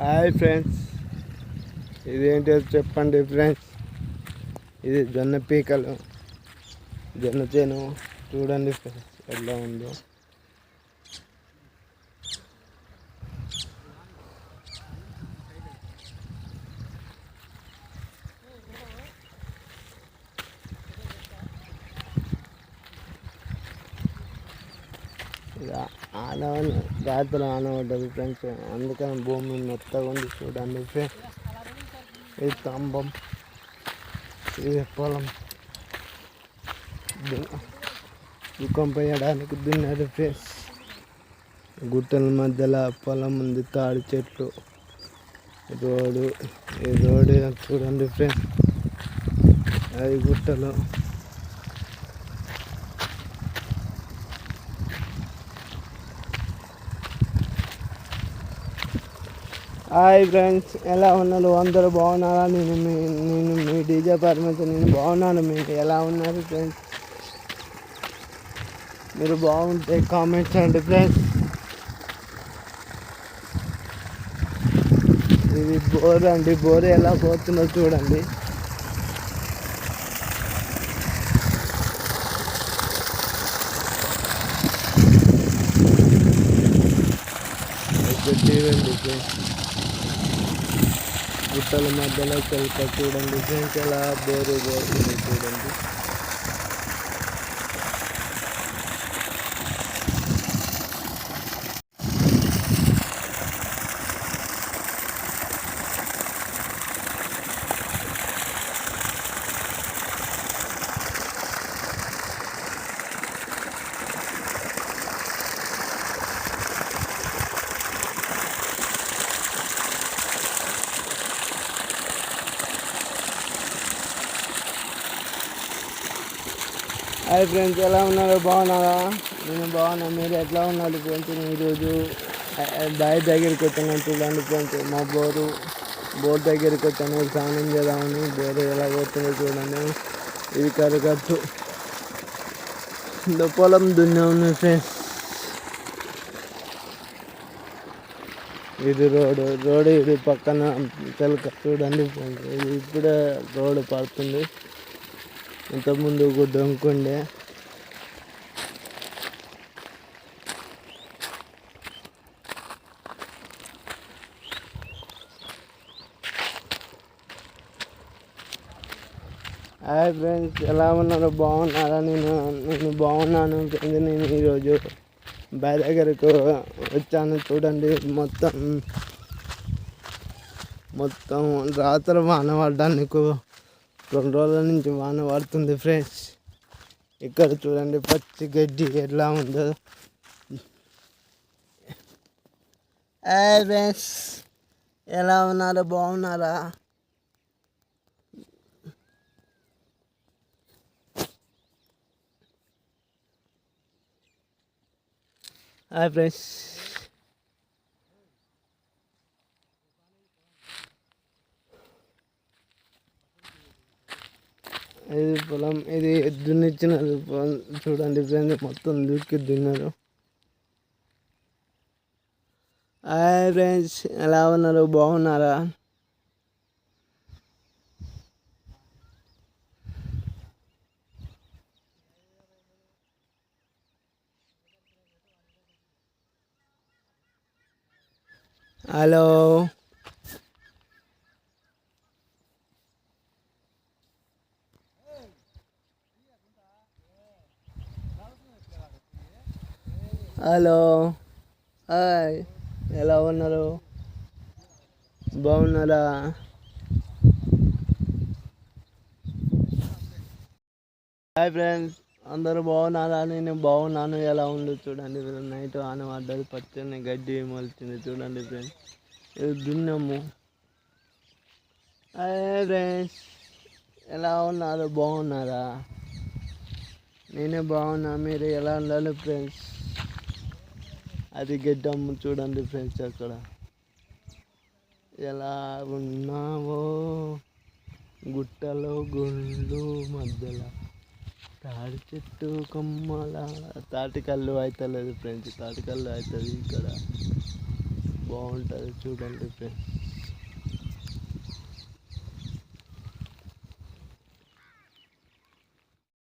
Hi friends. ఇదేంటో చెప్పండి friends? ఇది జొన్న పీకలు జొన్న చేను. చూడండి ఫ్రెండ్స్ ఎలా ఉందో. ఇక రాత్రి ఆనబడ్డది ఫ్రెండ్స్. అందుకని భూమి మెత్తగా ఉంది చూడండి ఫ్రెండ్స్. ఇది స్తంభం ఇది పొలం. దుఃఖం పోయడానికి దున్నారు ఫ్రెండ్స్. గుట్టల మధ్యలో పొలం ఉంది తాడి చెట్లు. రోడ్డు ఈ రోడ్డు చూడండి ఫ్రెండ్స్. అది గుట్టలు హాయ్ ఫ్రెండ్స్ ఎలా ఉన్నారు? అందరూ బాగున్నారా? నేను మీ నేను మీ డీజే పర్మిషన్ నేను బాగున్నాను. మీరు ఎలా ఉన్నారు ఫ్రెండ్స్? మీరు బాగుంటే కామెంట్ చేయండి ఫ్రెండ్స్. ఇది బోర్ అండి. బోర్ ఎలా పోతుందో చూడండి. అయితే చూడండి గుట్టల మధ్యలో చల్క చూడండి. ఫ్రెండ్స్ బోరు బోరు చూడండి. హాయ్ ఫ్రెండ్స్ ఎలా ఉన్నారు? బాగున్నారా? నేను బాగున్నా. మీరు ఎట్లా ఉన్నారు ఫ్రెండ్స్ నేను ఈరోజు బావి దగ్గరికి వచ్చాను చూడండి ఫ్రెండ్స్ మా బోరు బోర్ దగ్గరికి వచ్చాను. స్నానం చేద్దామని బోరు ఎలా పోతుందో చూడండి. ఇది కరగట్టు. పొలం దున్నే ఉంది ఫ్రెండ్స్ ఇది రోడ్ రోడ్ ఇది పక్కన తెలక చూడండి ఫ్రెండ్స్ ఇది ఇప్పుడే రోడ్ పడుతుంది. ఇంతకుముందు గుడ్డంకుండే హాయ్ ఫ్రెండ్స్ ఎలా ఉన్నారు? బాగున్నారా? నేను నేను బాగున్నాను. ఫ్రెండ్స్ నేను ఈరోజు బాయ్ దగ్గరకు వచ్చాను. చూడండి మొత్తం మొత్తం రాత్రి వాన పడ్డానికి రెండు రోజుల నుంచి వాన పడుతుంది ఫ్రెండ్స్. ఇక్కడ చూడండి పచ్చి గడ్డి ఎట్లా ఉందో. హాయ్ ఫ్రెండ్స్ ఎలా ఉన్నారు? బాగున్నారా? Hi friends. ఇది పొలం ఇది దున్నిచ్చిన పొలం. చూడండి ఫ్రెండ్స్ మొత్తం దుక్కి దున్నారు హాయ్ ఫ్రెండ్స్ ఎలా ఉన్నారు? బాగున్నారా? హలో. హలో. హాయ్. ఎలా ఉన్నారు? బాగున్నారా? Hi friends. అందరూ బాగున్నారా? నేను బాగున్నాను. ఎలా ఉందో చూడండి నైట్ ఆన పడ్డది పచ్చని గడ్డి మొలిచింది చూడండి ఫ్రెండ్స్. ఇది దున్నాము. Hi friends. ఎలా ఉన్నారు? బాగున్నారా? నేనే బాగున్నా. మీరు ఎలా ఉండాలి ఫ్రెండ్స్? అది గడ్డమ్మ చూడండి ఫ్రెండ్స్ అక్కడ. ఎలా ఉన్నావో గుట్టలో గుండు మధ్యలో. తాడి చెట్టు కొమ్మల. తాటి కళ్ళు అవుతలేదు ఫ్రెండ్స్ తాటి కళ్ళు అవుతుంది ఇక్కడ. బాగుంటుంది చూడండి ఫ్రెండ్స్.